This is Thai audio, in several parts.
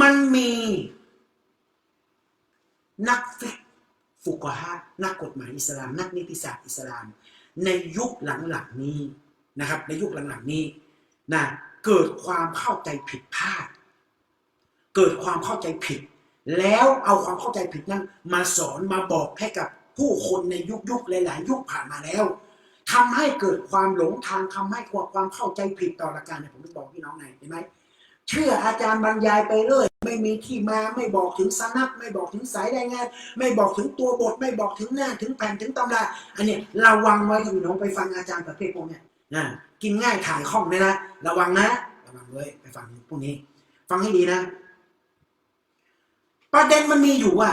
มันมีนักฟิกฟุกฮะนักกฎหมายอิสลาม นักนิติศาสตร์อิสลาม ในยุคหลังๆนี้นะครับ ในยุคหลังๆนี้นะเกิดความเข้าใจผิดพลาด เกิดความเข้าใจผิด แล้วเอาความเข้าใจผิดนั้นมาสอนมาบอกให้กับผู้คนในยุคยุคหลาย ๆ ยุคผ่านมาแล้วทำให้เกิดความหลงทางทำให้ความความเข้าใจผิดต่อหลักการเนี่ยผมจะบอกพี่น้องไงเห็นไหม เชื่ออาจารย์บรรยายไปเลยไม่มีที่มาไม่บอกถึงสนับไม่บอกถึงสายรายงาน ไม่บอกถึงตัวบท ไม่บอกถึงหน้าถึงแผ่นถึงตำราอันนี้ระวังไว้ถ้าพี่น้องไปฟังอาจารย์ประเภทพวกเนี้ยนะกินง่ายถ่ายคล่องเลยนะระวังนะระวังเลยไปฟังพวกนี้ ฟังให้ดีนะ ประเด็นมันมีอยู่ว่า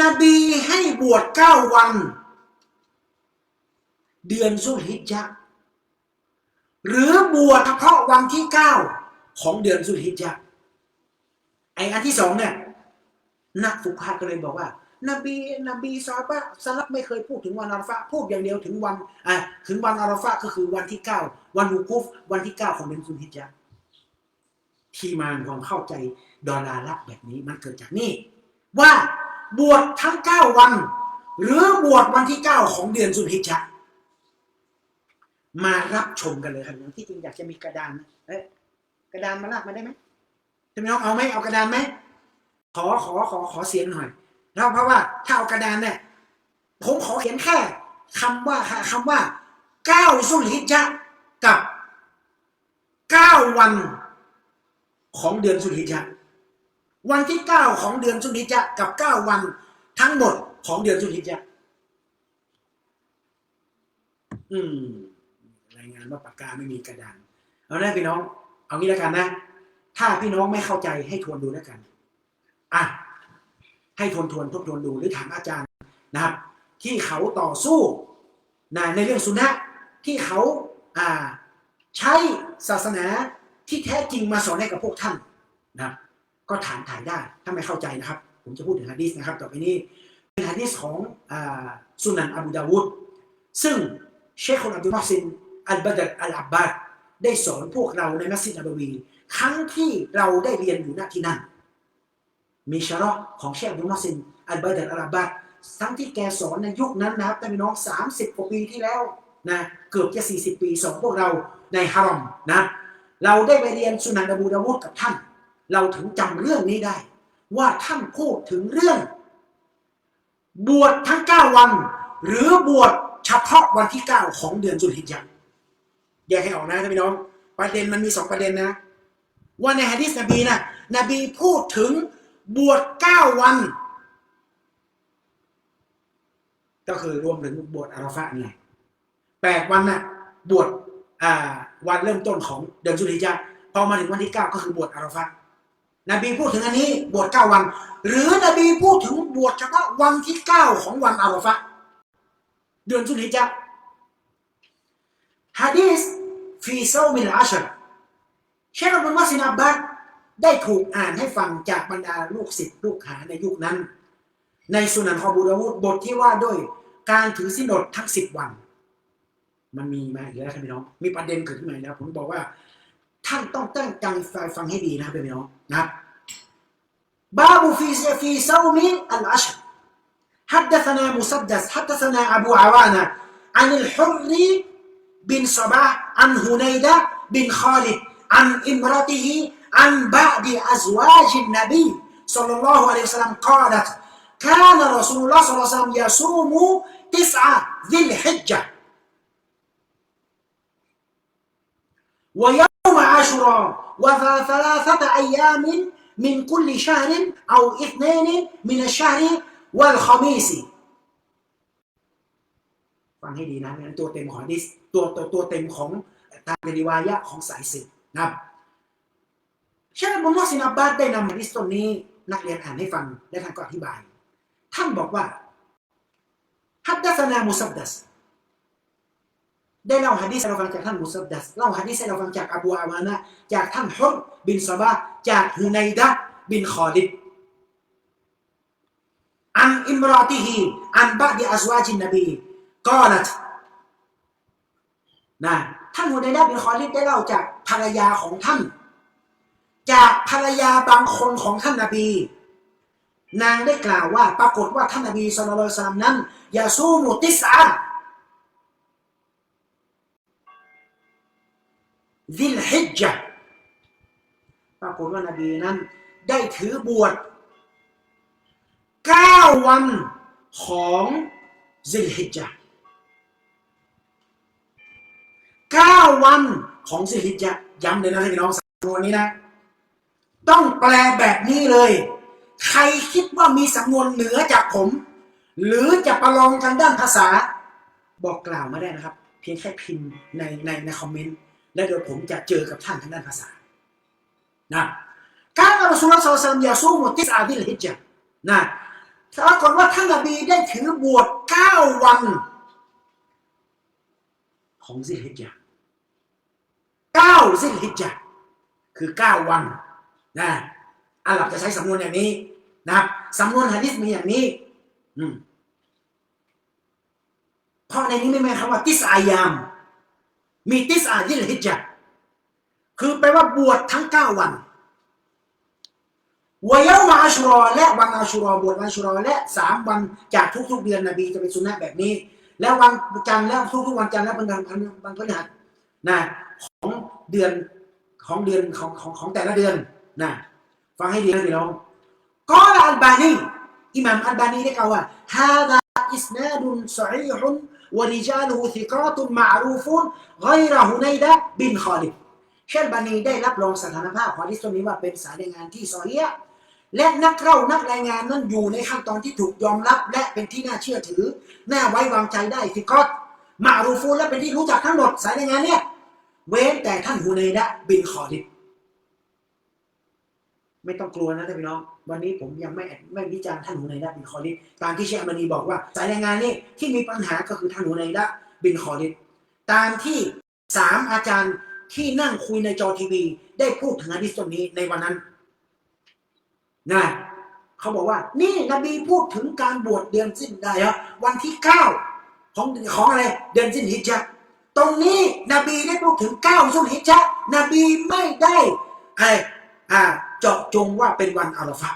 นบีให้บวชเก้าวัน เดือนสุฮิจญะ หรือบวชเฉพาะวันที่เก้าของเดือนสุลฮิจญะไออันที่สองเนี่ยนักฟุกฮะก็เลยบอกว่า นบีนบีซาบะสลับไม่เคยพูดถึงวันอาราฟะพูดอย่างเดียวถึงวันอ่าถึงวันอาราฟะก็คือวันที่เก้าวันวูกุฟวันที่เก้าของเดือนสุลฮิจญะที่มาของความเข้าใจดอลลาร์ลับแบบนี้มันเกิดจากนี่ ว่าบวชทั้งเก้าวัน หรือบวชวันที่เก้าของเดือนสุลฮิจญะ มารับชมกันเลยครับที่จริงอยากจะมีกระดานนะเอ๊ะกระดานมาลากมาได้ไหมจะไม่เอาเอาไหมเอากระดานไหมขอขอขอขอเสียงหน่อยแล้วเพราะว่าถ้าเอากระดานเนี่ยผมขอเขียนแค่คำว่าคำว่าเก้าสุลิจะกับเก้าวันของเดือนสุลิจะวันที่เก้าของเดือนสุลิจะกับเก้าวันทั้งหมดของเดือนสุลิจะอืมายงานว่าปากกาไม่มีกระดาน เอาละพี่น้อง เอางี้แล้วกันนะ ถ้าพี่น้องไม่เข้าใจให้ทวนดูแล้วกัน อะ ให้ทวนทวนทบทวนดูหรือถามอาจารย์นะครับ ที่เขาต่อสู้นะในเรื่องสุนนะที่เขาอ่าใช้ศาสนาที่แท้จริงมาสอนให้กับพวกท่านนะก็ถามถ่ายได้ถ้าไม่เข้าใจนะครับ ผมจะพูดถึงฮะดีษนะครับต่อไปนี้เป็นฮะดีษของอ่าสุนันอบูดาวุดซึ่งเชคคนอับดุลมอฮ์ซิน อัลบาดรอัลอับบาดได้สอนพวกเราในมัสยิดนบวี ครั้งที่เราได้เรียนอยู่ณที่นั่น มีชาระของเชคบุมอฮ์ซินอัลบาดรอัลอับบาดทั้งที่แกสอนในยุคนั้นนะครับท่านพี่น้อง 30 กว่าปีที่แล้วนะเกือบจะ 40 ปีสอนพวกเราในฮารอมนะเราได้ไปเรียนสุนันอบูดาวุดกับท่าน เราถึงจำเรื่องนี้ได้ ว่าท่านพูดถึงเรื่อง บวชทั้ง 9 วัน หรือบวชเฉพาะวันที่ 9 ของเดือนจุลฮิจญะห์ แยกให้ออกนะท่านพี่น้อง ประเด็นมันมีสองประเด็นนะ ว่าในฮะดิษนบีนะนบีพูดถึงบวช9วัน ก็คือรวมถึงบวชอาราฟะนี่แปดวันน่ะบวชอ่าวันเริ่มต้นของเดือนจุลฮิจญะพอมาถึงวันที่9ก็คือบวชอาราฟะนบีพูดถึงอันนี้บวช9วัน หรือนบีพูดถึงบวชเฉพาะวันที่9ของวันอาราฟะเดือนจุลฮิจญะ ห์ ฮะดีษฟีโซมิลอาชรเชคอับดุลมัสซินอับบาดได้ถูกอ่านให้ฟังจากบรรดาลูกศิษย์ลูกหาในยุคนั้น ในสุนันคอบูดาวุดบทที่ว่าด้วยการถือสินอดทั้งสิบวัน มันมีมาอีกแล้วท่านพี่น้อง มีประเด็นเกิดขึ้นมาแล้วผมบอกว่า ท่านต้องตั้งใจฟังให้ดีนะครับพี่น้องนะครับบาบูฟีฟีโซมิอัลอาชร حدثنا مسدس حدثنا أبو عوانة عن الحر بن صباح عن هنيدة بن خالد عن امرته عن بعد أزواج النبي صلى الله عليه وسلم قالت كان رسول الله صلى الله عليه وسلم يصوم تسعة ذي الحجة. ويوم عاشوراء وثلاثة أيام من كل شهر أو اثنين من الشهر والخميس. ฟังให้ดีนะนั้นตัวเต็มของดิสตัวตัวตัวเต็มของทางเดริวายะของสายสืบนะครับเชคมุลลอสินาบบาสได้นำมาดิสตรงนี้นักเรียนอ่านให้ฟังและท่านก็อธิบาย ท่านบอกว่าฮัดดัสนามุสับดัสได้เล่าฮะดิษเราฟังจากท่านมุสับดัสเล่าฮะดิษเราฟังจากอบูอาวานะจากท่านฮุรบินซาบะจากฮุนัยดะบินคอลิดอันอิมรอติฮีอันบาดีอัซวาจินนบี قالت นะท่านฮุนัยดะบินคอลิดได้เล่าจากภรรยาของท่าน ภรรยาบางคนของท่านนาบี นางได้กล่าวว่า ปรากฏว่าท่านนาบีสุลต่านสลัมนั้นยาซูมุติสาดิลฮิจจ์ปรากฏว่านาบีนั้น ได้ถือบวชเก้าวันของซิลฮิจจ์ เก้าวันของซิลฮิจจ์ย้ำเลยนะพี่น้องสำนวนนี้นะ ต้องแปลแบบนี้เลย ใครคิดว่ามีสำนวนเหนือจากผม หรือจะประลองทางด้านภาษา บอกกล่าวมาได้นะครับ เพียงแค่พิมพ์ในในในคอมเมนต์แล้วเดี๋ยวผมจะเจอกับท่านทางด้านภาษานะการอัลลอฮฺสุลต่านยาซูมุติสอาดิลฮิจจ์นะปรากฏว่าท่านนบีได้ถือบวชเก้าวัน ของซิลฮิจจ์ เก้าซิลฮิจจ์คือเก้าวันนะอาหรับจะใช้สำนวนอย่างนี้นะครับสำนวนฮะดิษมีอย่างนี้อืเพราะในนี้ไม่หมายความว่า ติสอายาม มีติสอาดิลฮิจจ์คือแปลว่าบวชทั้งเก้าวันวายามาอัชรอและวันอัชรอบวชอัชรอและสามวันจากทุกๆเดือนนบีจะเป็นสุนนะแบบนี้ แล้ววันจันทร์แล้วทุกๆวันจันทร์และวันวันวันพฤหัสนะของ เดือนของเดือนของของของแต่ละเดือนนะฟังให้ดีนะพี่น้องกอลอัลบานีอิหม่ามอัลบานีได้กล่าวว่าฮาดาอิสนาดุนซอฮีฮุนวะริจาลุฮุธิกาตุนมะรูฟุนไกรฮุนัยดะบินคอลิดเชลบานีได้รับรองสถานภาพของฮะดิษตัวนี้ว่าเป็นสายรายงานที่ซอเฮีฮ์และนักเล่านักรายงานนั้นอยู่ในขั้นตอนที่ถูกยอมรับ และเป็นที่น่าเชื่อถือ น่าไว้วางใจได้ฟิกอตมารูฟูนและเป็นที่รู้จักทั้งหมดสายรายงานเนี่ย เว้นแต่ท่านฮูเนดะบินคอดิดไม่ต้องกลัวนะท่านพี่น้อง วันนี้ผมยังไม่ไม่วิจารณ์ท่านฮูเนดะบินคอดิดตามที่เชคมานีบอกว่า สายรายงานนี้ที่มีปัญหาก็คือท่านฮูเนดะบินคอดิดตามที่สามอาจารย์ที่นั่งคุยในจอทีวี ได้พูดถึงอดิษตรงนี้ในวันนั้นนะเขาบอกว่า นี่นบีพูดถึงการบวชเดือนสิ้นได้เหรอวันที่เก้าของของอะไร เดือนสิ้นฮิจญะห์ ตรงนี้นบีได้พูดถึงเก้าสุลฮิจะนบีไม่ได้อะไรอ่าเจาะจงว่าเป็นวันอาราฟะ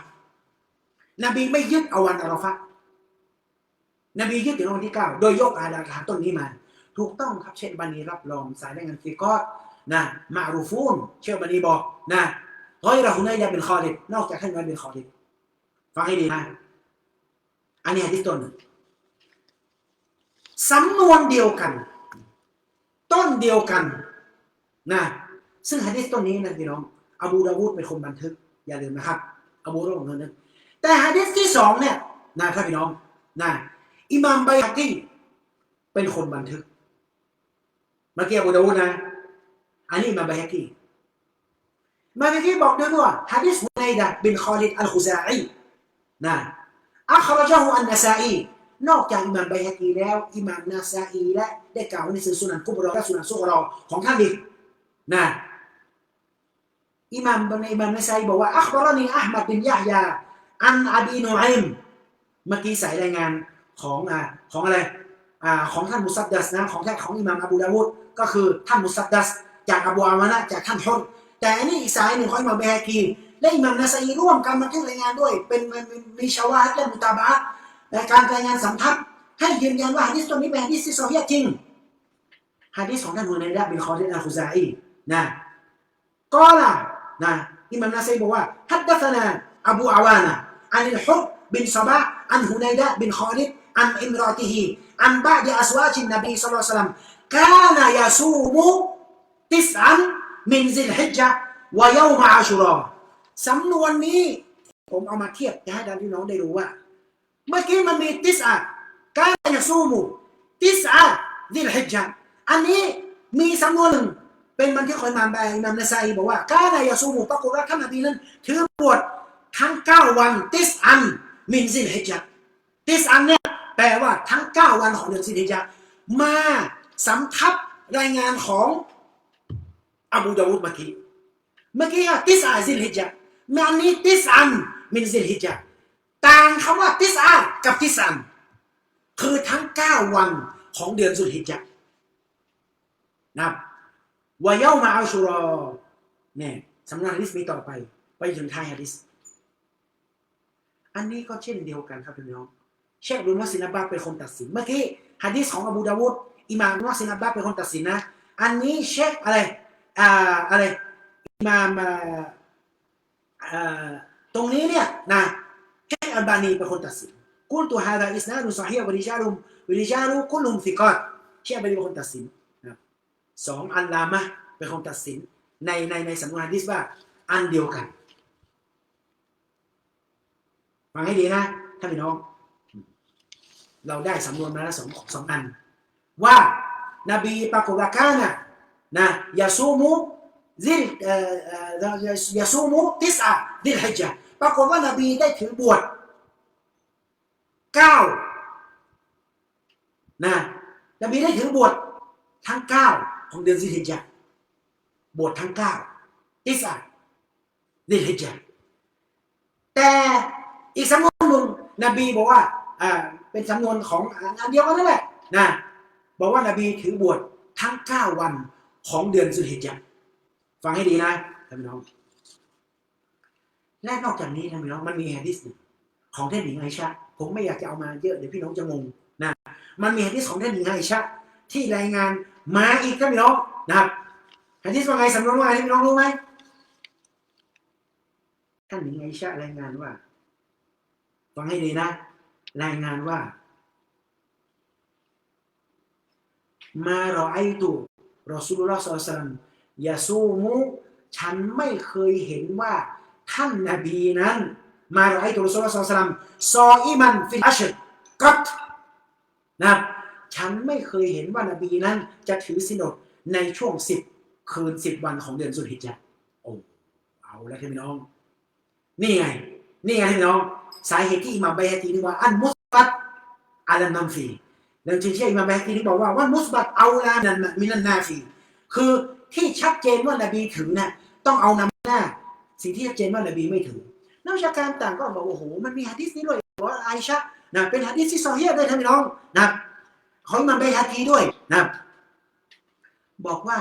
นบีไม่ยึดเอาวันอาราฟะนบียึดถึงวันที่เก้าโดยยกอาดาฐานต้นนี้มา ถูกต้องครับเชคบันีรับรองสายรายงานฟิกอตนะมารูฟูนเชคบันีบอกนะร้อยเราหุนายาเป็นคอลิดนอกจากท่านนั้นเป็นคอลิดฟังให้ดีนะอันนี้ที่ต้นสำนวนเดียวกัน ต้นเดียวกันนะซึ่งฮะดิษต้นนี้นะพี่น้องอบูดาวูดเป็นคนบันทึก อย่าลืมนะครับอบูดาวูดเนคนบันทึกแต่ฮะดิษที่สองเนี่ยนะครับพี่น้องนะอิหม่ามไบฮักกีเป็นคนบันทึกเมื่อกี้อบูดาวูดนะอันนี้อิหม่ามไบฮักกีมาเมื่อกี้บอกด้วยว่าฮะดิษฮุนัยดะบินคอลิดอัลคุซาอีนะอัครจาฮูอันนาซาอีนอกจากอิหม่ามไบฮะกีแล้วอิหม่ามนาซาอีและ ได้กล่าวในสื่อสุนันกุบรอและสุนันซุกรอของท่านอีกนะอิหม่ามบนอิหม่ามนาซาอีบอกว่าอัคบรนีอัลมัดบินยะฮยา อันอาบีนูอิมเมื่อกี้สายรายงานของอ่าของอะไรอ่าของท่านมุซัดดัสนะของท่านของอิหม่ามอบูดาวูดก็คือท่านมุซัดดัส จากอบูอาวานะจากท่านฮุรแต่อันนี้อีกสายหนึ่งของอิหม่ามเบฮากีและอิหม่ามนาซีร่วมกันบันทึกรายงานด้วย เป็นมีชาวาและมุตาบะฮ์และการรายงานสัมทับให้ยืนยันว่าฮะดิษตัวนี้เป็นฮะดิษที่ซอฮีจริง ฮะดิษของท่านฮุนัยดะบินคอลิดอัลคุซาอีนะก็ล่ะนะอิมามนาซีบอกว่าฮัดดัษนาอบูอาวานะอันอิลฮุบบินซะบะอันฮุนัยดะบินคอลิดอันอิมรอติฮีอันบะดีอัสวาจินนบีศ็อลลัลลอฮุลัยฮิวะซัลลัมกานายาซูมุติสอันมินซิลฮิจญะวะยามาอาชุรอสำนวนนี้ ผมเอามาเทียบจะให้ท่านพี่น้องได้รู้ว่า เมื่อกี้มันมีติสอะกานายาซูมุติสอะซิลฮิจญะ อันนี้มีสำนวนหนึ่งเป็นบันทึกของอิมามบาอิหมามนาซาอีบอกว่ากายาซูมุปรากฏว่าท่านนบีนั้น ถือบวชทั้งเก้าวันติสอันมินซิลฮิจญะติสอันเนี่ยแปลว่าทั้งเก้าวันของเดือนซิลฮิจญะมาสำทับรายงานของอบูดาวูดเมื่อกี้เมื่อกี้อะติสอาซิลฮิจญะมาอันนี้ติสอันมินซิลฮิจญะต่างคำว่าติสอากับติสอันคือทั้งเก้าวันของเดือนสุลฮิจญะ นะครับวายามาอัชุรอเนี่ยสำนักฮะดิษมีต่อไป ไปถึงท้ายฮะดิษอันนี้ก็เช่นเดียวกันครับพี่น้องเชคบุญวัสินอับบาสเป็นคนตัดสิน เมื่อกี้ฮะดิษของอบูดาวุดอิหม่ามวัสินอับบาสเป็นคนตัดสินนะ อันนี้เชคอะไรอ่าอะไรอิหม่ามอ่าตรงนี้เนี่ยนะเชคอัลบานีเป็นคนตัดสินกุลตัวฮาดาอิสนาดุสฮีวะริจาลุมวะริจาลุกุลุมฟิกอตเชคอัลบานีเป็นคนตัดสิน สองอัลลามะเป็นคนตัดสินในในในสำนวนฮะดิษว่าอันเดียวกันฟังให้ดีนะท่านพี่น้อง เราได้สำนวนมาแล้วสองสองอัน ว่านบีปรากฏว่าข้านะนะยาซูมุซิลยาซูมุติสอะดิลฮิจญะห์ปรากฏว่านบีได้ถือบวชเก้านะนบีได้ถือบวชทั้งเก้า ของเดือนซิลฮิจญะห์บวชทั้งเก้าติสอะดิลฮิจญะห์แต่อีกสำนวนหนึ่งนบีบอกว่าอ่าเป็นสำนวนของอันเดียวกันนั่นแหละนะบอกว่านบีถือบวชทั้งเก้าวันของเดือนสุฮิจญะห์ฟังให้ดีนะท่านพี่น้อง และนอกจากนี้ท่านพี่น้องมันมีฮะดิษของท่านหญิงไอชะผมไม่อยากจะเอามาเยอะเดี๋ยวพี่น้องจะงงนะมันมีฮะดิษของท่านหญิงไอชะที่รายงาน มาอีกท่านพี่น้องนะครับฮะดิษว่าไงสำนวนว่าไงท่านพี่น้องรู้ไหมท่านหญิงไอชะรายงานว่าฟังให้ดีนะ รายงานว่า มารอไอตุรอสุลลอฮ์ศ็อลลัลลอฮุอะลัยฮิวะซัลลัมยาซูมุฉันไม่เคยเห็นว่าท่านนบีนั้น มารอไอตุรอสุลลอฮ์ศ็อลลัลลัมซออิมันฟิลอัชกัตนะครับ ฉันไม่เคยเห็นว่านบีนั้น จะถือสินอดในช่วงสิบคืนสิบวันของเดือนสุลฮิจญะห์โอ้เอาแล้วท่านพี่น้อง นี่ไง นี่ไงท่านพี่น้อง สาเหตุที่อิหม่ามไบฮะกีนี่ว่าอันมุสบัตอาลันนัมฟีแล้วจึงเชื่ออิหม่ามไบฮะกีที่บอกว่าวันมุสบัตเอาลานันมินันนาฟีคือที่ชัดเจนว่านบีถือน่ะต้องเอานำหน้า สิ่งที่ชัดเจนว่านบีไม่ถือนักวิชาการต่างก็บอกว่าโอ้โหมันมีหะดีษนี้ด้วยว่าไอชะนะเป็นหะดีษที่ซอฮีฮ์ด้วยท่านพี่น้องนะครับ ของอิหม่ามไบฮะกีด้วยนะบอกว่า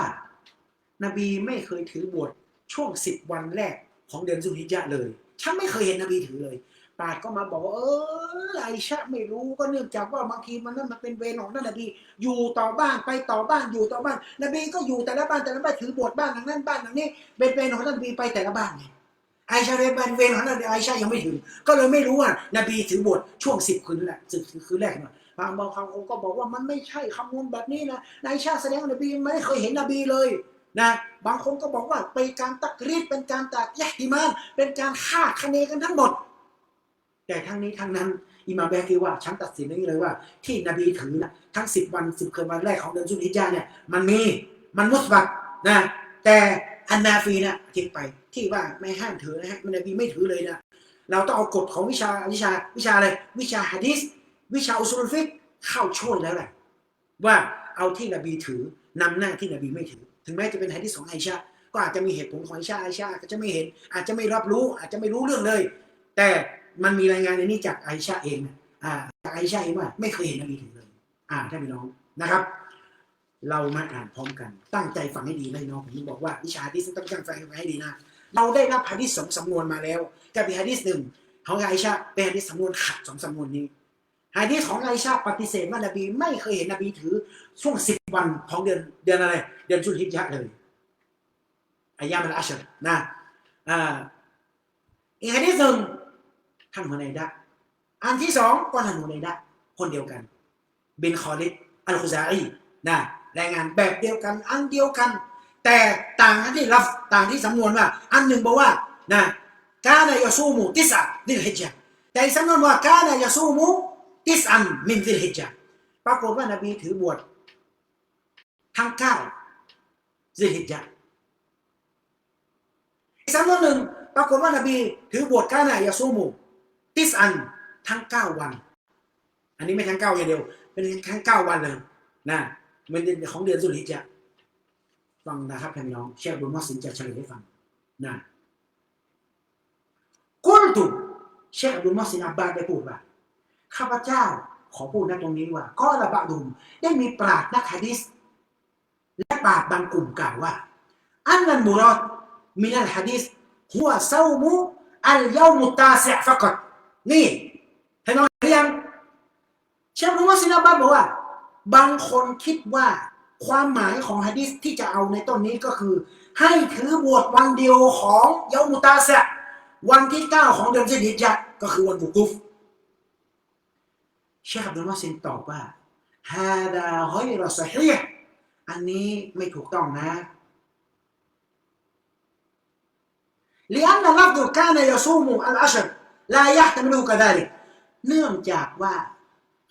นบีไม่เคยถือบวชช่วงสิบวันแรกของเดือนสุฮิจญะเลย ฉันไม่เคยเห็นนบีถือเลยปาดก็มาบอกว่าเออไอชะไม่รู้ก็เนื่องจากว่าบางทีมันนั่นมันเป็นเวรของท่นนบีอยู่ต่อบ้านไปต่อบ้านอยู่ต่อบ้านนบีก็อยู่แต่ละบ้านแต่ละบ้านถือบทบ้านทางนั้นบ้านทางนี้เป็นเวรของท่นนบีไปแต่ละบ้านไงไอชาเรนเวรของท่นบีไอชายังไม่ถึง ก็เลยไม่รู้ว่านบีถือบทช่วงสิบคืนแรกสิบคืนแรกนะ บางบางคำก็บอกว่ามันไม่ใช่คำนวณแบบนี้นะไอชาแสดงนบีไม่เคยเห็นนบีเลยนะบางคนก็บอกว่าเป็นการตักรีดเป็นการตักยะฮิมานเป็นการคาดคะเนกันทั้งหมด แต่ทั้งนี้ทั้งนั้นอิมาแบกีว่าฉันตัดสินองนี้เลยว่า ที่นบีถือนะทั้งสิบวันสิบคืนวันแรกของเดือนสุลฮิจญะห์เนี่ยมันมีมันมุสบัตนะแต่อันนาฟีนะทิ้งไปที่ว่าไม่ห้ามถือนะฮะมันนบีไม่ถือเลยนะเราต้องเอากฎของวิชาวิชาวิชาอะไรวิชาฮะดิษ วิชาอุซูลฟิกเข้าช่วยแล้วแหละว่าเอาที่นบีถือนำหน้าที่นบีไม่ถือ ถึงแม้จะเป็นฮะดิษของไอชาก็อาจจะมีเหตุผลของไอชาไอชาก็จะไม่เห็น อาจจะไม่รับรู้ อาจจะไม่รู้เรื่องเลย แต่มันมีรายงานในนี้จากไอชาเองอ่าจากไอชาเองว่าไม่เคยเห็นนบีถือเลย อ่าท่านพี่น้องนะครับ เรามาอ่านพร้อมกัน ตั้งใจฟังให้ดีนะน้องผมบอกว่าวิชาฮะดิษต้องตั้งใจฟังให้ดีนะเราได้รับฮะดิษสองสำนวนมาแล้วกับอีกฮะดิษหนึ่งของไอชาเป็นฮะดิษสำนวนขัดสองสำนวนนี้ ฮะดิษของไอชาปฏิเสธว่านบี ไม่เคยเห็นนบีถือช่วงสิบวันของเดือนเดือนอะไร เดือนชุลฮิจญะเลยอายามันอัชรนะอ่าอีกฮะดิษหนึ่งท่านฮุไนดะอันที่สองก็ท่านฮุไนดะคนเดียวกันบินคอลิดอัลคุซาอีนะรายงานแบบเดียวกัน อันเดียวกัน แต่ต่างกันที่รับต่างที่สำนวนว่า อันหนึ่งบอกว่านะกานายาซูมูติสะดิลฮิจญะห์แต่สำนวนว่ากานายาซูมู ติสอันมินดิลฮิจญะห์ปรากฏว่านบีถือบวชทั้งเก้าดิลฮิจญะห์อีกสำนวนหนึ่งปรากฏว่านบีถือบวชกานายาซูมูติสอันทั้งเก้าวัน อันนี้ไม่ทั้งเก้าอย่างเดียว เป็นทั้งเก้าวันเลยนะมันเป็นของเดือนสุริจะฟังนะครับพี่น้องเชฟบุญมอสินจะเฉลยให้ฟังนะกุลตุเชฟบุญมอสินอับบาได้พูดว่า ข้าพเจ้าขอพูดนะตรงนี้ว่าก็ระบะดุมได้มีปราดนักฮะดิษและปราดบางกลุ่มกล่าวว่า อันนันมุรอดมินัลฮะดิษหัวเซามุอัลยามุตาเซฟักดนี่เห็นไหมหรือยังเชฟรู้ว่าซินาบัตบอกว่า บางคนคิดว่าความหมายของฮะดิษที่จะเอาในต้นนี้ก็คือ ให้ถือบวชวันเดียวของเยามุตาเซะวันที่เก้าของเดือนสิบฮิจะก็คือวันบุกุฟ เชคอับดุลวาซินตอบว่าฮาดาฮอยรอสเฮียอันนี้ไม่ถูกต้องนะลีอันลฟดุกานยซูมูอัลอัชรลายะตมลูกะดาลิกเนื่องจากว่า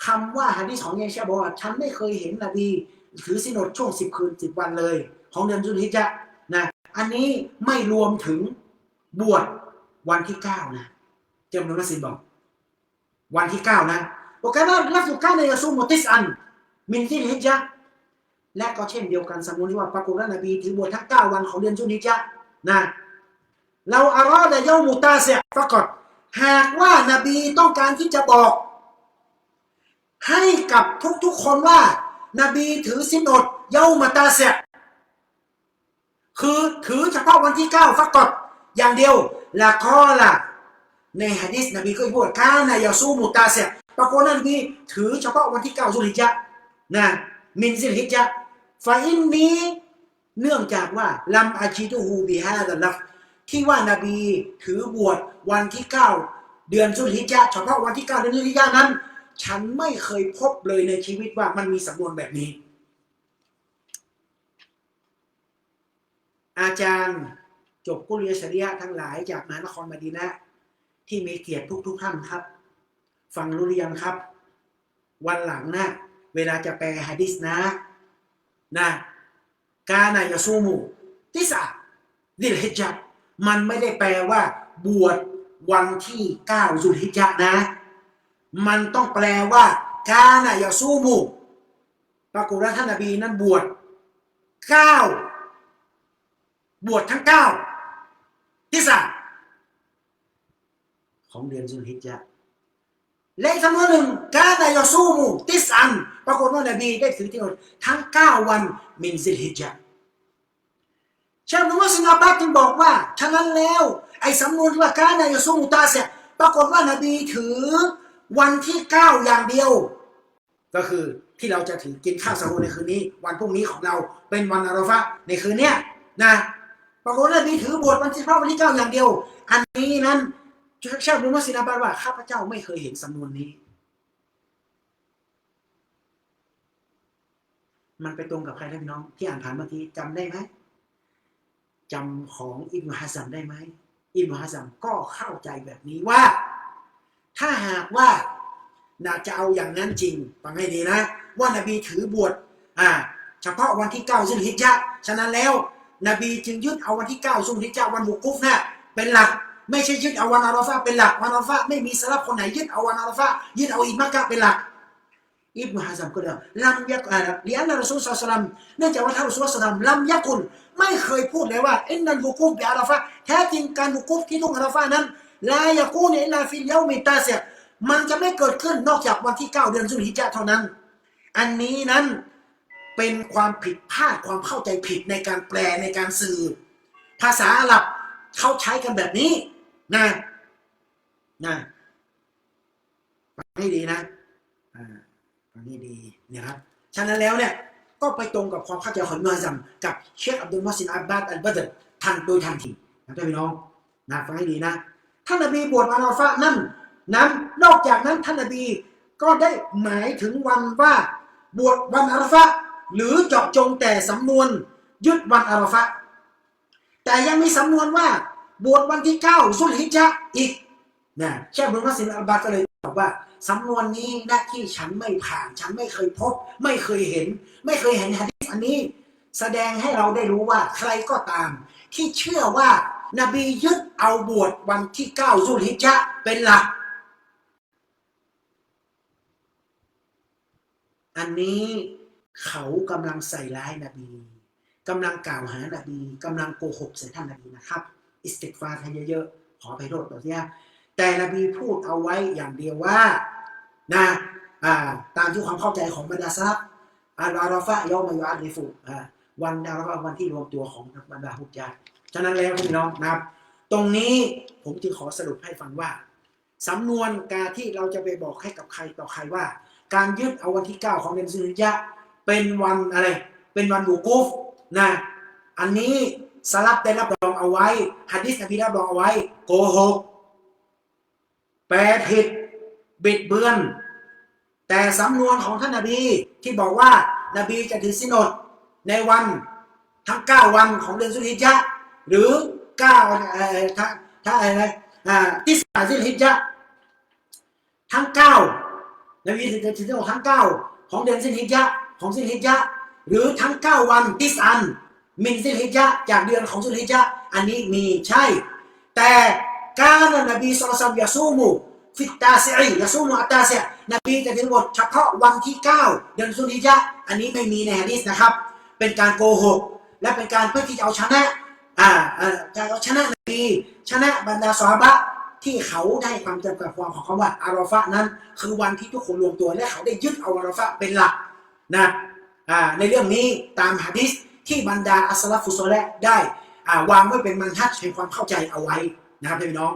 คำว่าฮะดีษของเยชาบอกว่าฉันไม่เคยเห็นนบีถือสินอดช่วงสิบคืนสิบวันเลย ของเดือนจุนฮิจะนะ อันนี้ไม่รวมถึงบวชวันที่เก้านะ เจ้าหนุนนัสินบอก วันที่เก้านะ โอเคว่าลักษณะการในยาซูมุติสอันมินที่ฮิจญะห์และก็เช่นเดียวกันสมมติว่าปรากฏว่านบีถือบวชทั้งเก้าวันของเดือนจุลฮิจญะนะเราอารอดะเยามุตาเสียปรากฏหากว่านบีต้องการที่จะบอก ให้กับทุกๆคนว่า นบีถือสินอดเยามาตาเสียคือถือเฉพาะวันที่เก้าฟักกดอย่างเดียวละก็ล่ะในฮะดิษนบีก็พูดกานะยาซูมุตาเสีย ปรากฏว่านบีถือเฉพาะวันที่เก้าสุลิจจะนะมินซิลฮิจจะห์ฟาอินนี้เนื่องจากว่าลัมอาจิตุฮูบิฮาดัลลัฟที่ว่านาบีถือบวชวันที่เก้าเดือนสุลฮิจญะเฉพาะวันที่เก้าเดือนสุลฮิจญะนั้น ฉันไม่เคยพบเลยในชีวิตว่ามันมีสำนวนแบบนี้ อาจารย์จบกุเรียชริยะทั้งหลายจากมหานครมดีนะ ที่มีเกียรติทุกๆท่านครับ ฟังรู้หรือยังครับ วันหลังนะเวลาจะแปลฮะดิษนะนะกานายาซูมูติสะดิลฮิจญะห์มันไม่ได้แปลว่า บวชวันที่เก้าสุลฮิจญะห์นะ มันต้องแปลว่ากานายาซูมูปรากฏว่าท่านนบีนั้นบวชเก้าบวชทั้งเก้าที่สาของเดือนสุลฮิจญะห์ และอีกคำนวนหนึ่งกานายาซูมูติสันปรากฏว่านบีได้ถือที่นทั้งเก้าวันมินซิลฮิจญะห์ชานุมัสนาบัตจึงบอกว่าฉะนั้นแล้ว ไอ้สำนวนที่ว่าการนายสุมุตาเสียปรากฏว่านบีถือวันที่เก้าอย่างเดียว ก็คือที่เราจะถือกินข้าวสารูในคืนนี้ วันพรุ่งนี้ของเราเป็นวันอาราฟะในคืนเนี้ยนะปรากฏว่านบีถือบวชวันที่เฉพาวันที่เก้าอย่างเดียว อันนี้นั้น ชานุมัสนาบัตว่าข้าพเจ้าไม่เคยเห็นสำนวนนี้ มันไปตรงกับใครนะพี่น้อง ที่อ่านผ่านเมื่อกี้จำได้ไหมจำของอิบนุฮัซัมได้ไหมอิบนุฮัซัมก็เข้าใจแบบนี้ว่า ถ้าหากว่านาจะเอาอย่างนั้นจริงฟังให้ดีนะ ว่านบีถือบวชอ่า เฉพาะวันที่เก้าซุลฮิจญะฉะนั้นแล้ว นบีจึงยึดเอาวันที่เก้าซุลฮิจญะวันบุกุฟน่ะเป็นหลัก ไม่ใช่ยึดเอาวันอาราฟะเป็นหลักวันอาราฟะไม่มีสลับคนไหนยึดเอาวันอาราฟะยึดเอาอิดมักกะเป็นหลักอิบนุฮะซัมก็เลยลัมยักอ่าเลียนรอซูลสัลลัมเนื่องจากว่าท่านรอซูลสัลลัมลัมยักุลไม่เคยพูดเลยว่าอินนัลบุกุฟบิอาราฟะแท้จริงการบุกุฟที่ทุ่งอาราฟะนั้นลายากูนอิลลาฟิลเยามิตาเซียมันจะไม่เกิดขึ้นนอกจากวันที่ 9 เดือนสุลฮิจะเท่านั้น อันนี้นั้นเป็นความผิดพลาดความเข้าใจผิดในการแปลในการสื่อ ภาษาอาหรับเขาใช้กันแบบนี้ นะนะฟังให้ดีนะอ่าฟังให้ดีนะครับฉะนั้นแล้วเนี่ยก็ไปตรงกับความเข้าใจของนุฮัซัมกับเชคอับดุลมอสินอับบาดอัลบัดรทันโดยทันทีนะท่านพี่น้องนะฟังให้ดีนะท่านนบีบวชอาราฟะห์นั่นนั้นนอกจากนั้นท่านนบีก็ได้หมายถึงวันว่าบวชวันอาราฟะห์หรือเจาะจงแต่สำนวนยึดวันอาราฟะแต่ยังมีสำนวนว่า บวชวันที่เก้าสุลฮิจะอีกนะเชคบุลมอฮสินอับบาก็เลยบอกว่าสำนวนนี้นะที่ฉันไม่ผ่าน ฉันไม่เคยพบ ไม่เคยเห็น ไม่เคยเห็นฮะดีษอันนี้ แสดงให้เราได้รู้ว่าใครก็ตาม ที่เชื่อว่านบียึดเอาบวชวันที่เก้าสุลฮิจะเป็นหลัก อันนี้เขากำลังใส่ร้ายนบีกำลังกล่าวหานบีกำลังโกหกใส่ท่านนบีนะครับ อิสติกฟาร์ให้เยอะๆ ขอไปโทษต่อที่แต่นบีพูดเอาไว้อย่างเดียวว่านะอ่าตามที่ความเข้าใจของบรรดาซับอาลาราฟะยอมายาดิฟุวันอาราฟะวันที่รวมตัวของบรรดาฮุจญาตฉะนั้นแล้วพี่น้องนะครับ ตรงนี้ผมจึงขอสรุปให้ฟังว่าสำนวนการที่เราจะไปบอกให้กับใครต่อใครว่า การยึดเอาวันที่ 9 ของเดือนสุริยะเป็นวันอะไร เป็นวันบูกูฟนะ อันนี้ สลับได้รับรองเอาไว้ฮัดดิสนบีรับรองเอาไว้โกหก แปลผิด บิดเบือน แต่สำนวนของท่านนบีที่บอกว่านบีจะถือสินอดในวันทั้ง 9 วันของเดือนสุริยะหรือ9เอ่อถ้าถ้าอะไรอ่าที่สาสิริยะทั้ง 9 นบีจะถือสินอดทั้ง 9 ของเดือนสิริยะของสิริยะหรือทั้ง 9 วันที่สัน มินสิริยะจากเดือนของสิริยะอันนี้มีใช่ แต่การนบีสุลต่านยาซูมูฟิตตาเซยาซูมูอัตตาเซนบีจะถือบทเฉพาะวันที่ 9 เดือนสุริยะอันนี้ไม่มีในฮะดีษนะครับ เป็นการโกหก และเป็นการเพื่อที่จะเอาชนะอ่าจะเอาชนะนบีชนะบรรดาสวาบะที่เขาได้ความจำกัดความของคำว่าอารอฟะนั้น คือวันที่ทุกคนรวมตัวและเขาได้ยึดเอาอารอฟะเป็นหลักนะอ่าในเรื่องนี้ตามฮะดิษ ที่บรรดาอัสลัฟฟุซอและได้วางไว้เป็นมันทัดแห่งความเข้าใจเอาไว้นะครับพี่น้อง